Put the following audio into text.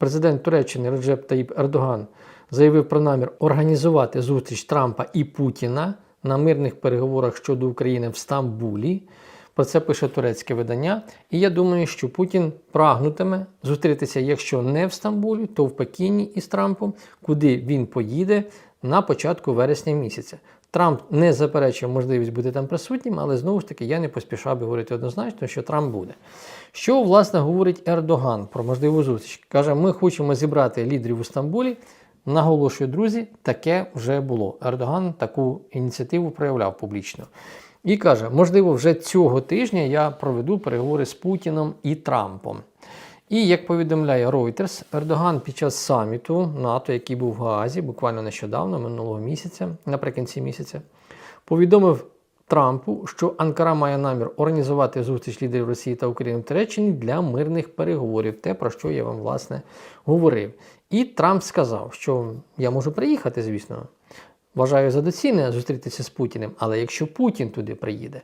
президент Туреччини Реджеп Таїп Ердоган заявив про намір організувати зустріч Трампа і Путіна на мирних переговорах щодо України в Стамбулі. Про це пише турецьке видання. І я думаю, що Путін прагнутиме зустрітися, якщо не в Стамбулі, то в Пекіні із Трампом, куди він поїде на початку вересня місяця. Трамп не заперечив можливість бути там присутнім, але знову ж таки я не поспішав би говорити однозначно, що Трамп буде. Що власне говорить Ердоган про можливу зустріч? Каже, ми хочемо зібрати лідерів у Стамбулі. Наголошую, друзі, таке вже було. Ердоган таку ініціативу проявляв публічно. І каже, можливо, вже цього тижня я проведу переговори з Путіном і Трампом. І як повідомляє Reuters, Ердоган під час саміту НАТО, який був в Гаазі, буквально нещодавно, минулого місяця, наприкінці місяця, повідомив Трампу, що Анкара має намір організувати зустріч лідерів Росії та України в Туреччині для мирних переговорів, те, про що я вам власне говорив. І Трамп сказав, що я можу приїхати, звісно. Вважаю за доцільне зустрітися з Путіним, але якщо Путін туди приїде,